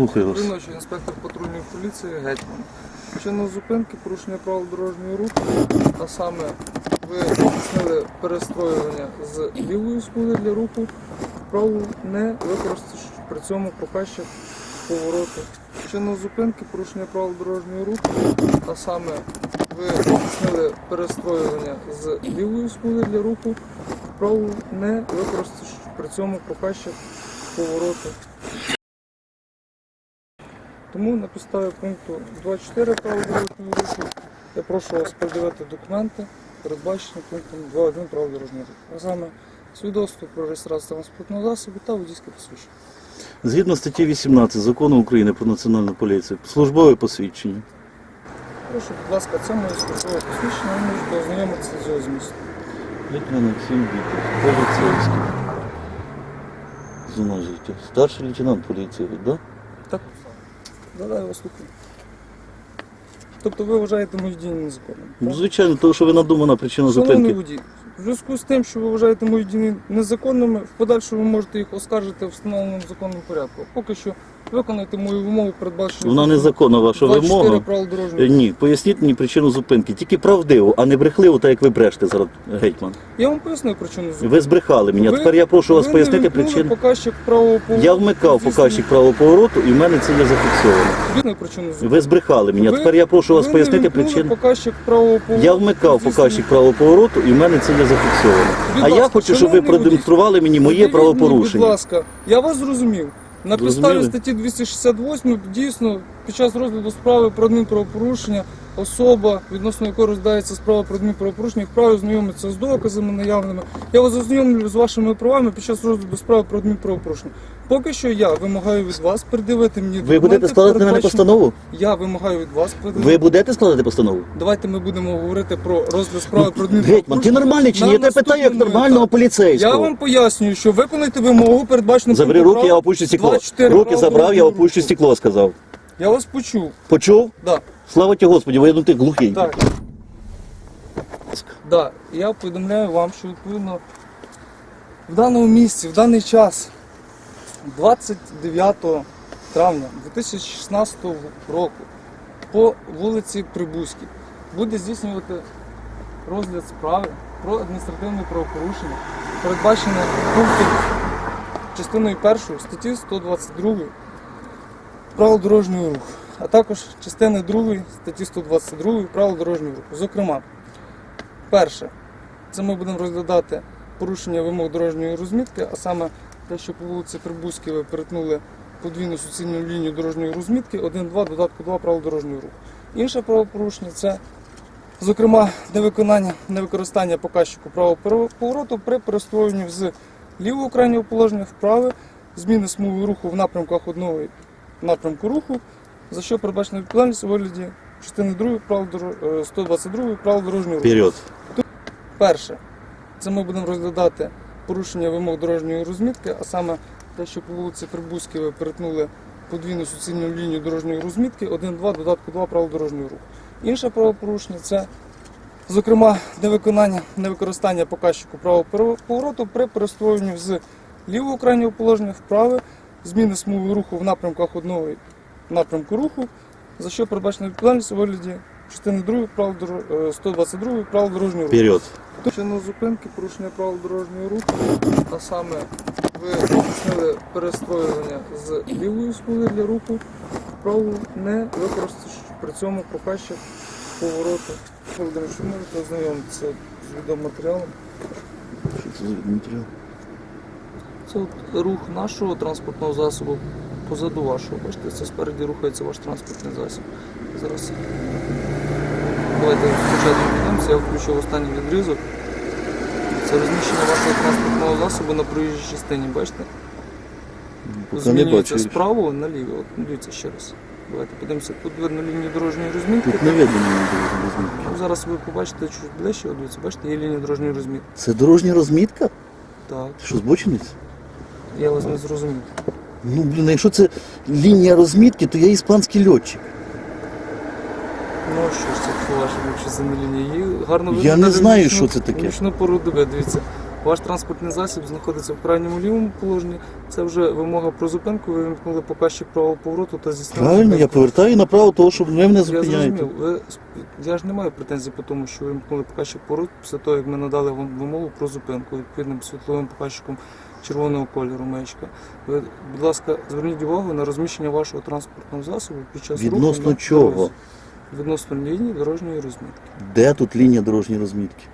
Слухаю вас. Інспектор патрульної поліції Гетьман. Чинно зупинки, порушення правил дорожнього руху, а саме ви здійснили перестроювання з лівої смуги для руху праву, не використавши при цьому показчик повороту. Чинно зупинки, порушення правил дорожнього руху, а саме ви здійснили перестроювання з лівої смуги для руху праву, не використавши при цьому показчик повороту. Тому на підставі пункту 24 правил руху я прошу вас передавати документи, передбачені пунктом 2.1 правил дорожнього руху. А саме свідоцтво про реєстрацію транспортного засобу та водійське посвідчення. Згідно статті 18 закону України про національну поліцію, службове посвідчення. Прошу, будь ласка, це моє службове посвідчення, ви можете ознайомитися з його змістом. Літвин Максим Вікторович, поліцейський. Зона життя. Старший лейтенант поліції, да? Так, задай вас слухаю. Тобто ви вважаєте мою дію незаконною? Ну, звичайно, тому що ви надумана причина Шановний зупинки. водій, в зв'язку з тим, що ви вважаєте мої дії незаконними, в подальшому ви можете їх оскаржити в встановленому законному порядку. Поки що виконайте мою вимогу, передбачену. Вона незаконна ваша 24 вимога. правил дорожнього Е, руху. Ні, поясніть мені причину зупинки. Тільки правдиво, а не брехливо, так як ви брешете зараз, гетьман. Я вам поясню причину зупинки. Ви збрехали мені, Ви- тепер я прошу вас ви не пояснити причину. показчик правого повороту. Я вмикав Здійснення- показчик правого повороту і в мене це є зафіксовано. Відповідно причину зупинки. Ви збрехали мені, Ви- тепер я прошу вас ви не пояснити причину. показчик правого повороту. Я вмикав Здійснення- показчик правого повороту і в мене це є зафіксовано. Будь А я ласка, хочу, щоб ви шановний водій, продемонстрували мені моє мені, Будь правопорушення. ласка, я вас зрозумів. На підставі Зрозуміли? статті 268 дійсно під час розгляду справи про адмінправопорушення особа, відносно якої розглядається справа про адмінправопорушення, вправі знайомитися з доказами наявними. Я вас ознайомлю з вашими правами під час розгляду справи про адмінправопорушення. Поки що я вимагаю від вас придивити мені Ви будете складати на мене передбачені- постанову? Я вимагаю від вас придивити. Ви будете складати постанову? Давайте ми будемо говорити про розгляд справи про Гетьман, адмінправопорушення. ти нормальний чи ні? на Я тебе питаю як наступному нормального етапі. Я поліцейського. вам пояснюю, що виконайте вимогу, передбачену Забери пунктом руки, я права опущу стекло. 24 Руки правил забрав, я дорожнього опущу руху. стекло, сказав. Я вас почув. Почув? Да, Слава тебе Господі, бо я ну ти глухий. так. Да. Я повідомляю вам, що відповідно в даному місці, в даний час, 29 травня 2016 року, по вулиці Прибузькій буде здійснювати розгляд справи про адміністративне правопорушення, передбачене пунктом частиною 1 статті 122 правил дорожнього руху, а також частини 2 статті 122 правил дорожнього руху. Зокрема, перше, це ми будемо розглядати порушення вимог дорожньої розмітки, а саме те, що по вулиці Прибузькій ви перетнули подвійну суцільну лінію дорожньої розмітки 1-2 додатку 2 правил дорожнього руху. Інше правопорушення це, зокрема, невиконання, невикористання показчику правого повороту при перестроєнні з лівого крайнього положення в праве, зміни смуги руху в напрямках одного напрямку руху, за що передбачена відповідальність у вигляді частини 2 правил е, 122 правил дорожнього руху. Вперед. Перше, це ми будемо розглядати порушення вимог дорожньої розмітки, а саме те, що по вулиці Прибузькій ви перетнули подвійну суцільну лінію дорожньої розмітки 1-2 додатку 2 правил дорожнього руху. Інше правопорушення це, зокрема, невиконання, невикористання показчику правого повороту при перестроєнні з лівого крайнього положення в праве, зміни смуги руху в напрямках одного напрямку руху, за що передбачена відповідальність у вигляді частини 2 правил е, 122 правил дорожнього руху. Вперед. Чинно зупинки, порушення правил дорожнього руху, а саме ви здійснили перестроювання з лівої смуги для руху праву, не використавши при цьому показчик повороту. Володимир, що можете ознайомитися з відеоматеріалом? Що це за матеріал? Це от рух нашого транспортного засобу позаду вашого. Бачите, це спереді рухається ваш транспортний засіб. Зараз давайте спочатку підемося, я включив останній відрізок. Це розміщення вашого транспортного засобу на проїжджій частині, бачите? Змінюється справа наліво. От дивіться ще раз. Давайте подивимося. Тут видно лінію дорожньої розмітки. Тут не видно мені дорожньої розмітки. Ну, Зараз ви побачите чуть ближче, от дивіться, бачите, є лінія дорожньої розмітки. Це дорожня розмітка? Так, що, збочинець? я вас не зрозумів. Ну, блін, якщо це лінія розмітки, то я іспанський льотчик. Ну що ж це по вашому, це лінія? Її гарно Я не знаю, що це таке. Нічну пору доби, дивіться. Ваш транспортний засіб знаходиться в крайньому лівому положенні. Це вже вимога про зупинку. Ви вимкнули показчик правого повороту та здійснили Правильно, я повертаю направо того, щоб ви мене Я зупиняєте. зрозумів. Ви, я ж не маю претензій по тому, що ви вимкнули показчик повороту після того, як ми надали вам вимогу про зупинку відповідним світловим показчиком червоного кольору маячка. Ви, будь ласка, зверніть увагу на розміщення вашого транспортного засобу під час руху Відносно на чого? дорозі. Відносно лінії дорожньої розмітки. Де тут лінія дорожньої розмітки?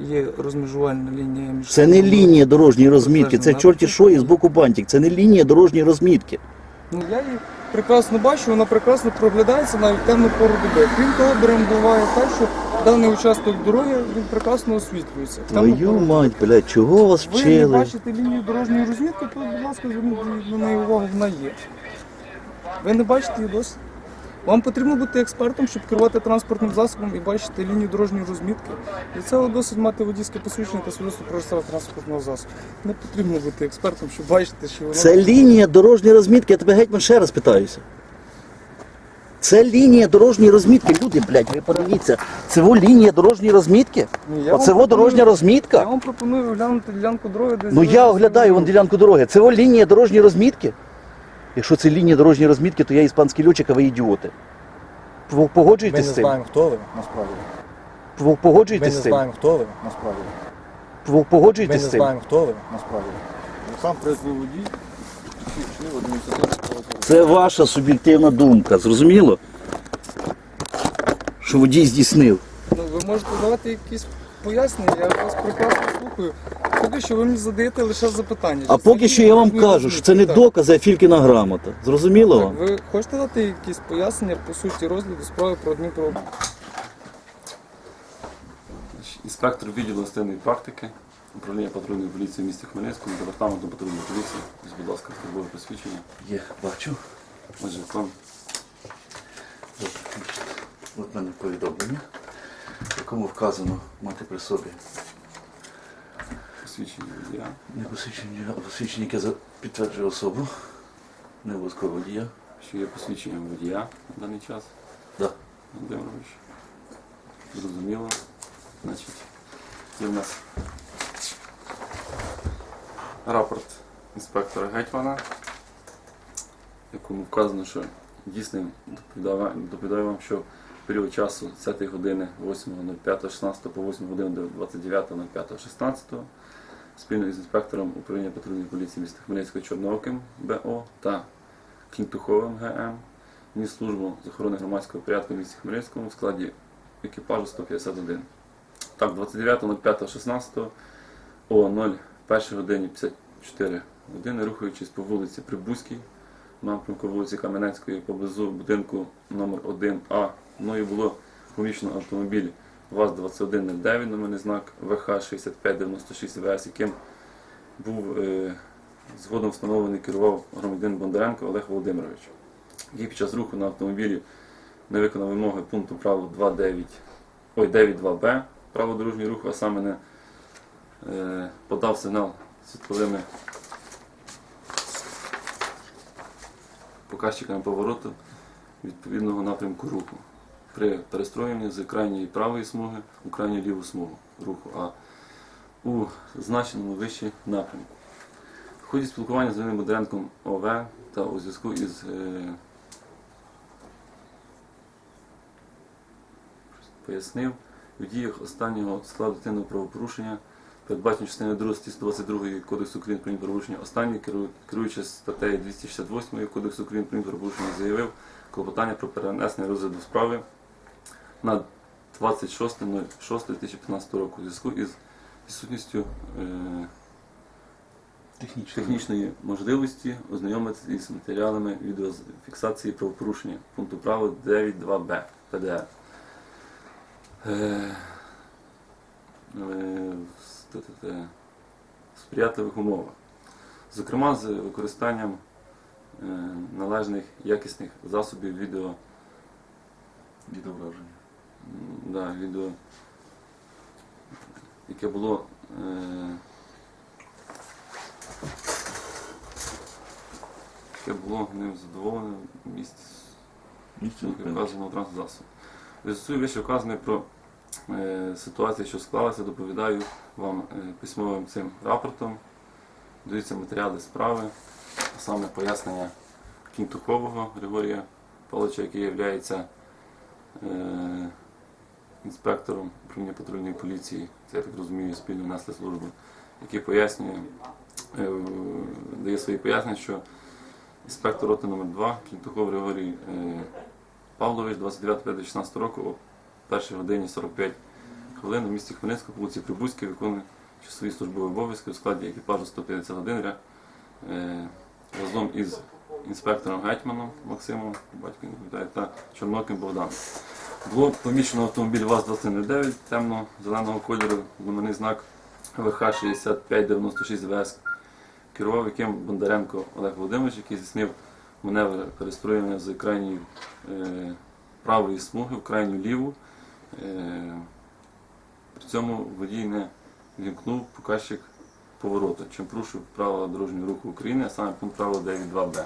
Є розмежувальна лінія між Це не лінія дорожньої розмітки, це чорті що і з боку бантик. Це не лінія дорожньої розмітки. Ну я її прекрасно бачу, вона прекрасно проглядається навіть в темну пору доби. Крім того, буває так, що даний участок дороги він прекрасно освітлюється. В Твою мать, блядь, чого вас Ви не вчили? бачите лінію дорожньої розмітки, то, будь ласка, зверніть на неї увагу, вона є. Ви не бачите її досі? Вам потрібно бути експертом, щоб керувати транспортним засобом і бачити лінію дорожньої розмітки. Для цього досить мати водійське посвідчення та свідоцтво про реєстрацію транспортного засобу. Не потрібно бути експертом, щоб бачити, що воно Це лінія дорожньої розмітки, я тебе гетьман ще раз питаюся. Це лінія дорожньої розмітки. Люди, блядь, ви подивіться. Це во лінія дорожньої розмітки? Ні, я Оце вам во дорожня пропоную- Я розмітка? вам пропоную оглянути ділянку дороги, де Ну я оглядаю вон ділянку дороги. Це во лінія дорожньої розмітки? Якщо це лінія дорожньої розмітки, то я іспанський льотчик, а ви ідіоти. Пог- Ми не Погоджуєтесь з цим? знаємо, хто ви насправді. Пог- Ми не Погоджуєтесь з цим? знаємо, хто ви насправді. Пог- Ми не Погоджуєтесь з цим? знаємо, хто ви насправді. Сам призвів водій, вчинив адміністративне правопорушення. Це ваша суб'єктивна думка, зрозуміло? Що водій здійснив. Ну, ви можете давати якісь пояснення, я вас прекрасно слухаю. Поки що ви мені задаєте лише запитання. А Чи поки це що я вам кажу, що це не? Так. докази, а фількіна грамота. Зрозуміло Так, вам? ви хочете дати якісь пояснення по суті розгляду справи про адмінправопорушення? Інспектор відділу гостинної практики, управління патрульної поліції в місті Хмельницькому, департаменту патрульної поліції. Ось, Будь ласка, службове посвідчення. Є, бачу. Отже, вам От в мене повідомлення, в якому вказано мати при собі посвідчення водія. не посвідчення, а посвідчення, яке за- підтверджує особу, не обов'язково водія. Що є посвідчення водія на даний час, Да. Володимирович. Зрозуміло. Значить, є в нас рапорт інспектора Гетьмана, в якому вказано, що дійсним доповідаю вам, що період часу з 10 години 8.05.16 по 8 години 29.05.16 спільно із інспектором управління патрульної поліції міста Хмельницького Чорнооким БО та Клінтуховим ГМ ніс службу з охорони громадського порядку в місті Хмельницькому в складі екіпажу 151. Так, 29.05.16 о 01 годині 54 години, рухаючись по вулиці Прибузькій, напрямку вулиці Кам'янецької поблизу будинку номер 1А, мною було помічено автомобіль ВАЗ-2109, номерний знак ВХ-6596 ВС, яким був е, згодом встановлений керував громадянин Бондаренко Олег Володимирович. Який під час руху на автомобілі не виконав вимоги пункту правил 2.9, ой, 9.2б право дорожнього руху, а саме не подав сигнал світловими показчиками повороту відповідного напрямку руху при перестроєнні з крайньої правої смуги у крайню ліву смугу руху, а у значеному вище напрямку. В ході спілкування з Леним Бондаренком ОВ та у зв'язку із е, пояснив, у діях останнього складу дитинного правопорушення, передбачено частиною 2 статті 122 Кодексу України про правопорушення, останній, керу- керуючись статтею 268 Кодексу України про правопорушення, заявив клопотання про перенесення розгляду справи на 26.06.2015 року у зв'язку із відсутністю е, технічної можливості ознайомитися із матеріалами відеофіксації правопорушення пункту права 9.2б ПДР. Е, е, в сприятливих умовах. Зокрема, з використанням е, належних якісних засобів відео, Відображення. да, відео яке було е, яке було ним задоволене в місці Місце вказаного транспортного засобу. У вище вказане про ситуації, що склалася, доповідаю вам е, письмовим цим рапортом. Даються матеріали справи, а саме пояснення кінтухового Григорія Павловича, який є інспектором управління патрульної поліції, це я так розумію, спільно несли службу, який пояснює, е, дає свої пояснення, що інспектор роти номер 2 Кінтухов Григорій е, Павлович 29.5.16 року 1 годині 45 хвилин у місті Хмельницькому, по вулиці Прибузькій, виконує свої службові обов'язки у складі екіпажу 151 ря е, разом із інспектором Гетьманом Максимом, батько не та Чорноким Богданом. Було помічено автомобіль ВАЗ-209 темно-зеленого кольору, номерний знак ВХ-6596 ВС. Керував яким Бондаренко Олег Володимирович, який здійснив маневр перестроєння з крайньої е, правої смуги в крайню ліву. Е, при цьому водій не вімкнув показчик повороту, чим порушив правила дорожнього руху України, а саме пункт правила 9.2б.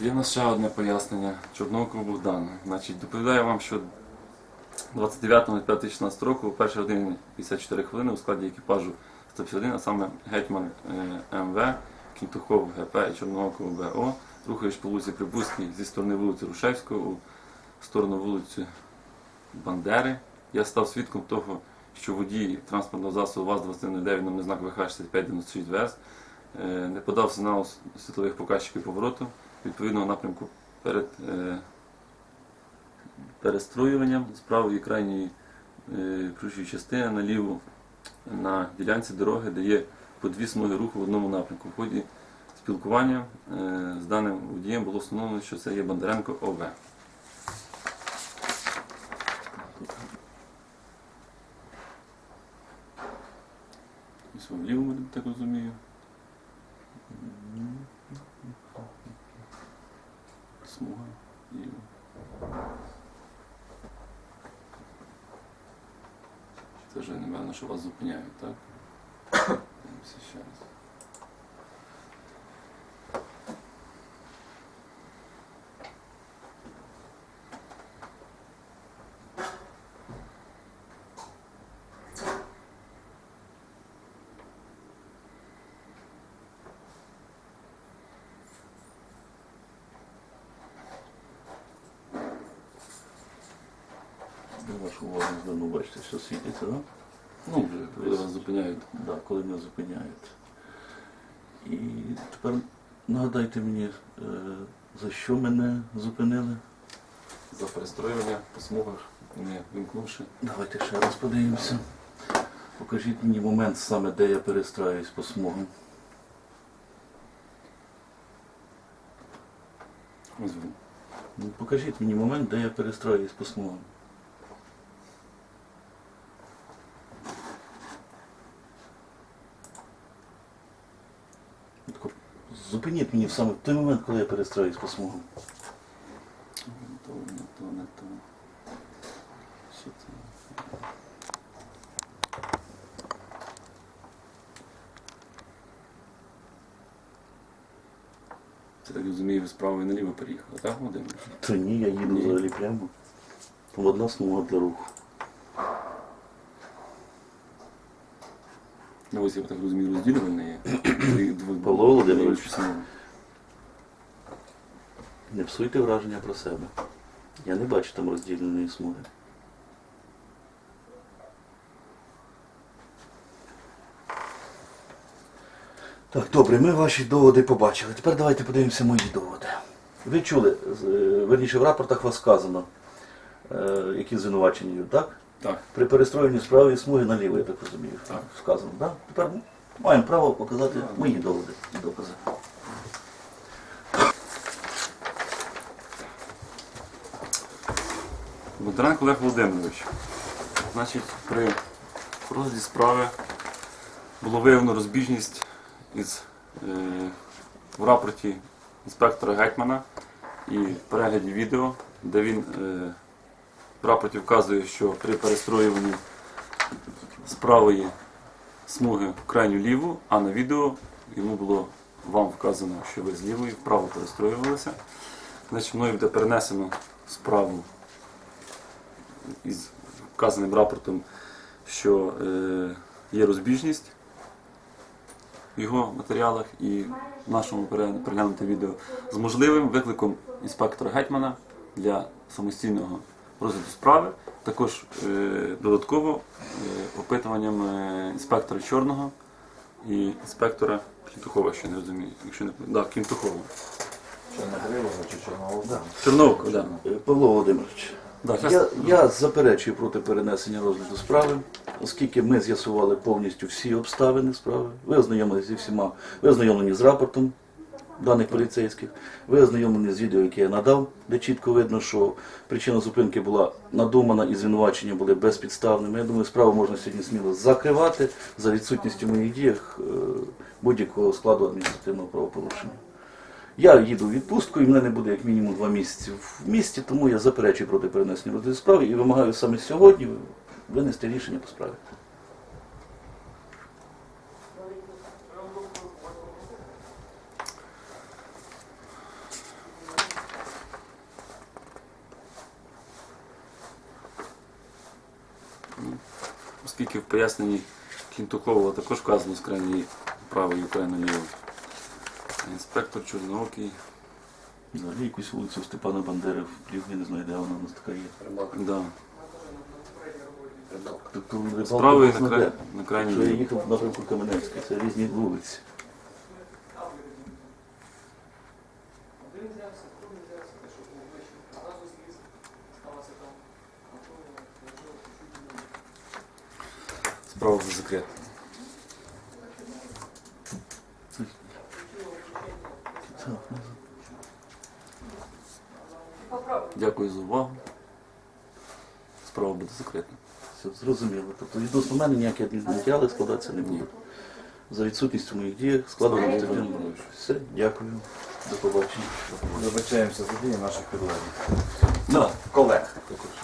Є в нас ще одне пояснення Чорнового Богдана. Значить, доповідаю вам, що 29.05.16 року, о 1 годині 54 хвилини у складі екіпажу 151, а саме гетьман е, МВ, Кінтухов ГП і Чорноокого БО, рухаючись по вулиці Прибузькій зі сторони вулиці Рушевського у сторону вулиці Бандери. Я став свідком того, що водій транспортного засобу ВАЗ-2109 номер знак ВХ-6596 ВС не подав сигнал світлових показчиків повороту відповідного напрямку перед е, перестроюванням з правої крайньої е, ключової частини на ліву на ділянці дороги, де є по дві смуги руху в одному напрямку. В ході спілкування е, з даним водієм було встановлено, що це є Бондаренко ОВ. В лівому, так розумію. Смуга. Ліва. Це вже, напевно, що вас зупиняють, так? Дивимося ще раз. Вашу увагу зверну, бачите, що світиться, да? Ну, вже коли вас зупиняють. Да, коли мене зупиняють. І тепер нагадайте мені, е, за що мене зупинили? За перестроювання по смугах, не вимкнувши. Давайте ще раз подивимося. Покажіть мені момент саме, де я перестраюсь по смугам. Ось він. Ну, Покажіть мені момент, де я перестраюсь по смугам. Зупиніть мені саме в той момент, коли я перестраюсь по. Що це? Так розумію, ви справа і наліво переїхали, так, Володимир? Та ні, я їду взагалі прямо. Одна смуга для руху. Ну, ось я так розумію, розділювальне є. Павло Володимирович. смуги. Не псуйте враження про себе. Я не бачу там розділеної смуги. Так, добре, ми ваші доводи побачили. Тепер давайте подивимося мої доводи. Ви чули, е, верніше в рапортах вас сказано, е, які звинувачення є, так? Так. При перестроєнні з правої смуги наліво, я так розумію. Так. Сказано, так? Тепер маємо право показати мої доводи і докази. Бондаренко Олег Володимирович. Значить, при розгляді справи було виявлено розбіжність із е, в рапорті інспектора Гетьмана і перегляді відео, де він е, рапорті вказує, що при перестроюванні з правої смуги в крайню ліву, а на відео йому було вам вказано, що ви з лівої вправо перестроювалися. Значить, мною буде перенесено справу із вказаним рапортом, що е, є розбіжність в його матеріалах і в нашому пере- переглянути відео з можливим викликом інспектора Гетьмана для самостійного розгляду справи, також е, додатково е, опитуванням е, інспектора Чорного і інспектора Кінтухова, що не розумію, якщо не да, Кінтухова. Чорногривого чи Чорнового? Чорновка, да. Е, Павло Володимирович, Да, я, я заперечую проти перенесення розгляду справи, оскільки ми з'ясували повністю всі обставини справи. Ви ознайомилися зі всіма, ви ознайомлені з рапортом даних поліцейських, ви ознайомлені з відео, яке я надав, де чітко видно, що причина зупинки була надумана і звинувачення були безпідставними. Я думаю, справу можна сьогодні сміло закривати за відсутністю моїх діях е, будь-якого складу адміністративного правопорушення. Я їду в відпустку і в мене буде як мінімум два місяці в місті, тому я заперечую проти перенесення розгляду справи і вимагаю саме сьогодні винести рішення по справі. Оскільки в поясненні Кінтухова також вказано з крайньої правої і лівої. Інспектор Чорноокий. Взагалі якусь вулицю Степана Бандери в Плівні, не знаю, де вона у нас така є. Да. Тобто рибалка З на, край... на крайній Що я їхав в напрямку це різні вулиці. Справа вже закрита. Дякую за увагу. Справа буде закрита. Все зрозуміло. Тобто відносно мене ніякі адмінматеріали складатися не будуть. За відсутністю моїх дій складено буде. Все, дякую. До побачення. Вибачаємося за дії наших підлеглих. Да. Колег також.